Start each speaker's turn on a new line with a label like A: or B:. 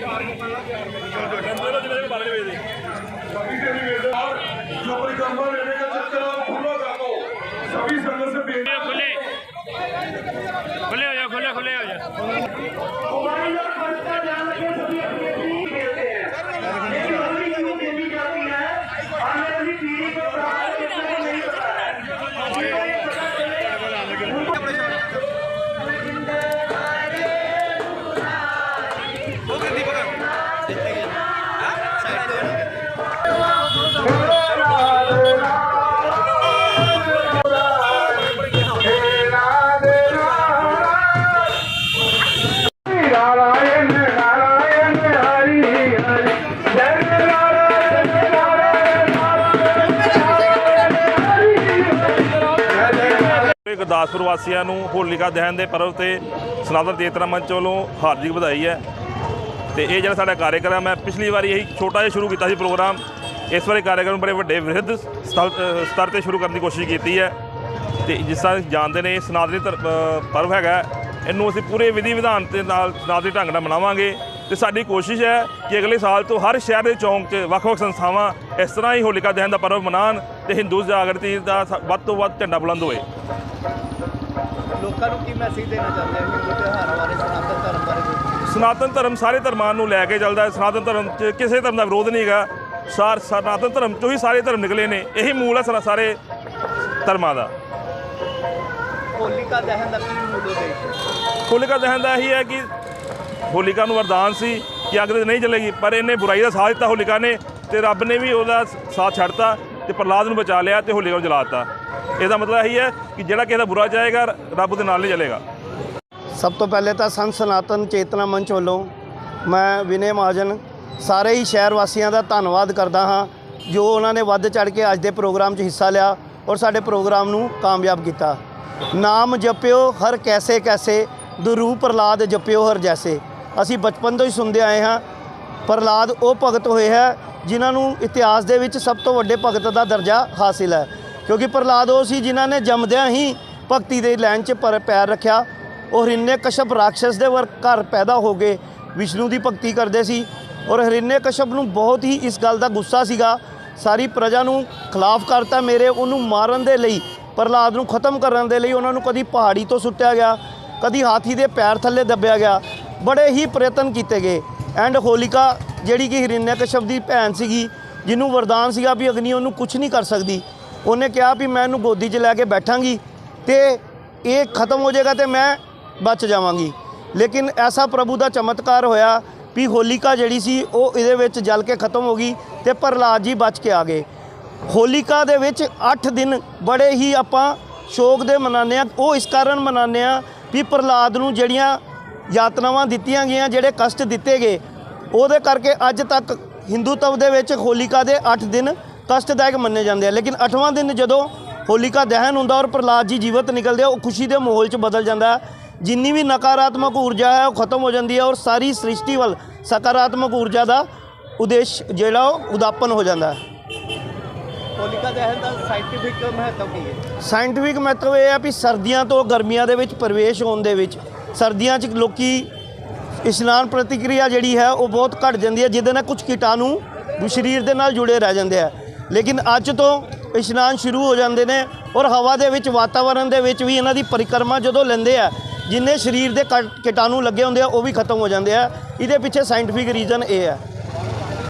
A: चंद्रमा जिले में बारह बजे सभी के लिए और जो परिक्रमा लेने का चक्कर है पूरा काटो सभी संगत से बेटे
B: खुले खुले
C: ਇਹ ਗੁਰਦਾਸਪੁਰ ਵਾਸੀਆਂ ਨੂੰ ਹੋਲਿਕਾ ਦਹਨ ਦੇ ਪਰਵ ਤੇ ਸਨਾਤਨ ਚੇਤਨਾ ਮੰਚ ਵੱਲੋਂ ਹਾਰਦਿਕ ਵਧਾਈ ਹੈ। ਤੇ ਇਹ ਜਿਹੜਾ ਸਾਡਾ ਕਾਰਜਕ੍ਰਮ ਹੈ ਪਿਛਲੀ ਵਾਰੀ ਇਹੀ ਛੋਟਾ ਜਿਹਾ ਸ਼ੁਰੂ ਕੀਤਾ ਸੀ ਪ੍ਰੋਗਰਾਮ। ਇਸ ਵਾਰੀ ਕਾਰਜਕ੍ਰਮ ਬੜੇ ਵੱਡੇ ਵਿਰਧ ਸਤਰ ਸਤਰ ਤੇ ਸ਼ੁਰੂ ਕਰਨ ਦੀ ਕੋਸ਼ਿਸ਼ ਕੀਤੀ ਹੈ। ਤੇ ਜਿਸ ਤਰ੍ਹਾਂ ਜਾਣਦੇ ਨੇ ਸਨਾਤਨੀ ਧਰ- ਅ, ਪਰਵ ਹੈਗਾ ਇਹਨੂੰ ਅਸੀਂ ਪੂਰੇ ਵਿਧੀ ਵਿਧਾਨ ਦੇ ਨਾਲ ਸਨਾਤਨੀ ਢੰਗ ਨਾਲ ਮਨਾਵਾਂਗੇ। ਤੇ ਸਾਡੀ ਕੋਸ਼ਿਸ਼ ਹੈ ਕਿ ਅਗਲੇ ਸਾਲ ਤੋਂ ਹਰ ਸ਼ਹਿਰ ਦੇ ਚੌਂਕ 'ਚ ਵੱਖ-ਵੱਖ ਸੰਸਥਾਵਾਂ ਇਸ ਤਰ੍ਹਾਂ ਹੀ ਹੋਲਿਕਾ ਦਹਨ ਦਾ ਪਰਵ ਮਨਾਉਣ ਤੇ ਹਿੰਦੂ ਜਾਗਰਤੀ ਦਾ ਸ- ਵੱਧ ਤੋਂ ਵੱਧ ਝੰਡਾ ਬੁਲੰਦ ਹੋਏ।
D: ਲੋਕਾਂ ਨੂੰ ਕੀ ਮੈਸੇਜ ਦੇਣਾ ਚਾਹੁੰਦੇ ਹੋ? ਹਿੰਦੂ ਤਿਉਹਾਰਾਂ ਬਾਰੇ ਸਨਾਤਨ ਧਰਮ ਬਾਰੇ
C: ਸਨਾਤਨ ਧਰਮ ਸਾਰੇ ਧਰਮਾਂ ਨੂੰ ਲੈ ਕੇ ਚੱਲਦਾ ਹੈ। ਸਨਾਤਨ ਧਰਮ 'ਚ ਕਿਸੇ ਧਰਮ ਦਾ ਵਿਰੋਧ ਨਹੀਂ ਹੈਗਾ। ਸਾਰ ਸਨਾਤਨ ਧਰਮ ਤੋਂ ਹੀ ਸਾਰੇ ਧਰਮ ਨਿਕਲੇ ਨੇ। ਇਹੀ ਮੂਲ ਹੈ ਸਾਰੇ ਧਰਮਾਂ ਦਾ।
D: ਹੋਲਿਕਾ ਦਹਨ ਦਾ ਕੀ ਮੂਲ ਉਦੇਸ਼?
C: ਹੋਲਿਕਾ ਦਹਨ ਦਾ ਇਹੀ ਹੈ ਕਿ ਹੋਲਿਕਾ ਨੂੰ ਵਰਦਾਨ ਸੀ ਕਿ ਅੱਗ ਤੇ ਨਹੀਂ ਜਲੇਗੀ ਪਰ ਇਹਨੇ ਬੁਰਾਈ ਦਾ ਸਾਥ ਦਿੱਤਾ ਹੋਲਿਕਾ ਨੇ ਤੇ ਰੱਬ ਨੇ ਵੀ ਉਹਦਾ ਸਾਥ ਛੱਡਤਾ ਤੇ ਪ੍ਰਹਲਾਦ ਨੂੰ ਬਚਾ ਲਿਆ ਤੇ ਹੋਲਿਕਾ ਨੂੰ ਜਲਾ ਦਿੱਤਾ। ਇਹਦਾ ਮਤਲਬ ਇਹੀ ਹੈ ਕਿ ਜਿਹੜਾ ਕਿਸੇ ਦਾ ਬੁਰਾ ਜਾਏਗਾ, ਰੱਬ ਦੇ ਨਾਲ ਨਹੀਂ ਚਲੇਗਾ।
D: ਸਭ ਤੋਂ ਪਹਿਲੇ ਤਾਂ ਸੰਤ ਸਨਾਤਨ ਚੇਤਨਾ ਮੰਚ ਵੱਲੋਂ ਮੈਂ ਵਿਨੇ ਮਹਾਜਨ ਸਾਰੇ ਹੀ ਸ਼ਹਿਰ ਵਾਸੀਆਂ ਦਾ ਧੰਨਵਾਦ ਕਰਦਾ ਹਾਂ, ਜੋ ਉਹਨਾਂ ਨੇ ਵੱਧ ਚੜ ਕੇ ਅੱਜ ਦੇ ਪ੍ਰੋਗਰਾਮ 'ਚ ਹਿੱਸਾ ਲਿਆ ਔਰ ਸਾਡੇ ਪ੍ਰੋਗਰਾਮ ਨੂੰ ਕਾਮਯਾਬ ਕੀਤਾ। ਨਾਮ ਜਪਿਓ ਹਰ ਕੈਸੇ ਕੈਸੇ ਦੁਰੂ ਪ੍ਰਲਾਦ ਜਪਿਓ ਹਰ ਜੈਸੇ। ਅਸੀਂ ਬਚਪਨ ਤੋਂ ਹੀ ਸੁਣਦੇ ਆਏ ਹਾਂ ਪ੍ਰਲਾਦ ਉਹ ਭਗਤ ਹੋਏ ਹੈ ਜਿਨ੍ਹਾਂ ਨੂੰ ਇਤਿਹਾਸ ਦੇ ਵਿੱਚ ਸਭ ਤੋਂ ਵੱਡੇ ਭਗਤ ਦਾ ਦਰਜਾ ਹਾਸਿਲ ਹੈ। ਕਿਉਂਕਿ ਪ੍ਰਹਲਾਦ ਉਹ ਸੀ ਜਿਨ੍ਹਾਂ ਨੇ ਜੰਮਦਿਆਂ ਹੀ ਭਗਤੀ ਦੇ ਲਾਈਨ 'ਚ ਪਰ ਪੈਰ ਰੱਖਿਆ। ਔਰ ਹਿਰਨੇ ਕਸ਼ਪ ਰਾਖਸ਼ਸ ਦੇ ਵਰ ਘਰ ਪੈਦਾ ਹੋ ਗਏ। ਵਿਸ਼ਨੂੰ ਦੀ ਭਗਤੀ ਕਰਦੇ ਸੀ। ਔਰ ਹਰਿਨੇ ਕਸ਼ਪ ਨੂੰ ਬਹੁਤ ਹੀ ਇਸ ਗੱਲ ਦਾ ਗੁੱਸਾ ਸੀਗਾ। ਸਾਰੀ ਪ੍ਰਜਾ ਨੂੰ ਖਿਲਾਫ ਕਰਤਾ ਮੇਰੇ, ਉਹਨੂੰ ਮਾਰਨ ਦੇ ਲਈ, ਪ੍ਰਹਲਾਦ ਨੂੰ ਖਤਮ ਕਰਨ ਦੇ ਲਈ ਉਹਨਾਂ ਨੂੰ ਕਦੀ ਪਹਾੜੀ ਤੋਂ ਸੁੱਟਿਆ ਗਿਆ, ਕਦੀ ਹਾਥੀ ਦੇ ਪੈਰ ਥੱਲੇ ਦੱਬਿਆ ਗਿਆ। ਬੜੇ ਹੀ ਪ੍ਰਯਤਨ ਕੀਤੇ ਗਏ। ਐਂਡ ਹੋਲਿਕਾ ਜਿਹੜੀ ਕਿ ਹਿਰਨਿਆ ਕਸ਼ਪ ਦੀ ਭੈਣ ਸੀਗੀ, ਜਿਹਨੂੰ ਵਰਦਾਨ ਸੀਗਾ ਵੀ ਅਗਨੀ ਉਹਨੂੰ ਕੁਝ ਨਹੀਂ ਕਰ ਸਕਦੀ। ਉਹਨੇ ਕਿਹਾ ਵੀ ਮੈਂ ਇਹਨੂੰ ਗੋਦੀ 'ਚ ਲੈ ਕੇ ਬੈਠਾਂਗੀ ਤੇ ਇਹ ਖਤਮ ਹੋ ਜਾਏਗਾ ਤੇ ਮੈਂ ਬਚ ਜਾਵਾਂਗੀ। ਲੇਕਿਨ ਐਸਾ ਪ੍ਰਭੂ ਦਾ ਚਮਤਕਾਰ ਹੋਇਆ ਵੀ ਹੋਲਿਕਾ ਜਿਹੜੀ ਸੀ ਉਹ ਇਹਦੇ ਵਿੱਚ ਜਲ ਕੇ ਖਤਮ ਹੋ ਗਈ ਤੇ ਪ੍ਰਹਲਾਦ ਜੀ ਬਚ ਕੇ ਆ ਗਏ। ਹੋਲਿਕਾ ਦੇ ਵਿੱਚ 8 ਦਿਨ ਬੜੇ ਹੀ ਆਪਾਂ ਸ਼ੋਕ ਦੇ ਮਨਾਉਂਦੇ ਆ ਉਹ ਇਸ ਕਾਰਨ ਮਨਾਉਂਦੇ ਆ ਵੀ ਪ੍ਰਹਲਾਦ ਨੂੰ ਜਿਹੜੀਆਂ ਯਾਤਨਾਵਾਂ ਦਿੱਤੀਆਂ ਗਈਆਂ, ਜਿਹੜੇ ਕਸ਼ਟ ਦਿੱਤੇ ਗਏ, ਉਹਦੇ ਕਰਕੇ ਅੱਜ ਤੱਕ ਹਿੰਦੂਤਵ ਦੇ ਵਿੱਚ ਹੋਲਿਕਾ ਦੇ 8 ਦਿਨ ਕਸ਼ਟਦਾਇਕ ਮੰਨੇ ਜਾਂਦੇ ਆ। ਲੇਕਿਨ 8ਵਾਂ ਦਿਨ ਜਦੋਂ ਹੋਲਿਕਾ ਦਹਨ ਹੁੰਦਾ ਔਰ ਪ੍ਰਹਲਾਦ ਜੀ ਜੀਵਤ ਨਿਕਲਦੇ ਆ ਉਹ ਖੁਸ਼ੀ ਦੇ ਮਾਹੌਲ 'ਚ ਬਦਲ ਜਾਂਦਾ ਜਿੰਨੀ ਵੀ ਨਕਾਰਾਤਮਕ ਊਰਜਾ ਹੈ ਉਹ ਖਤਮ ਹੋ ਜਾਂਦੀ ਹੈ ਔਰ ਸਾਰੀ ਸ੍ਰਿਸ਼ਟੀ ਵੱਲ ਸਕਾਰਾਤਮਕ ਊਰਜਾ ਦਾ ਉਦੇਸ਼ ਜਿਹੜਾ ਉਹ ਉਦਾਪਨ ਹੋ ਜਾਂਦਾ ਹੈ। ਹੋਲਿਕਾ ਦਹਨ ਦਾ ਸਾਇੰਟੀਫਿਕ ਮਹੱਤਵ ਕੀ ਹੈ? ਸਾਇੰਟੀਫਿਕ ਮਹੱਤਵ ਇਹ ਹੈ ਵੀ ਸਰਦੀਆਂ ਤੋਂ ਗਰਮੀਆਂ ਦੇ ਵਿੱਚ ਪ੍ਰਵੇਸ਼ ਹੋਣ ਦੇ ਵਿੱਚ ਸਰਦੀਆਂ 'ਚ ਲੋਕੀ ਇਸ਼ਨਾਨ ਪ੍ਰਤੀਕਿਰਿਆ ਜਿਹੜੀ ਹੈ ਉਹ ਬਹੁਤ ਘਟ ਜਾਂਦੀ ਹੈ ਜਿਹਦੇ ਨਾਲ ਕੁਝ ਕੀਟਾਣੂ ਸਰੀਰ ਦੇ ਨਾਲ ਜੁੜੇ ਰਹਿ ਜਾਂਦੇ ਆ। ਲੇਕਿਨ ਅੱਜ ਤੋਂ ਇਸ਼ਨਾਨ ਸ਼ੁਰੂ ਹੋ ਜਾਂਦੇ ਨੇ ਔਰ ਹਵਾ ਦੇ ਵਿੱਚ ਵਾਤਾਵਰਣ ਦੇ ਵਿੱਚ ਵੀ ਇਹਨਾਂ ਦੀ ਪਰਿਕਰਮਾ ਜਦੋਂ ਲੈਂਦੇ ਆ, ਜਿੰਨੇ ਸਰੀਰ ਦੇ ਕਟ- ਕੀਟਾਣੂ ਲੱਗੇ ਹੁੰਦੇ ਆ, ਉਹ ਵੀ ਖਤਮ ਹੋ ਜਾਂਦੇ ਆ। ਇਹਦੇ ਪਿੱਛੇ ਸਾਇੰਟੀਫਿਕ ਰੀਜ਼ਨ ਇਹ ਹੈ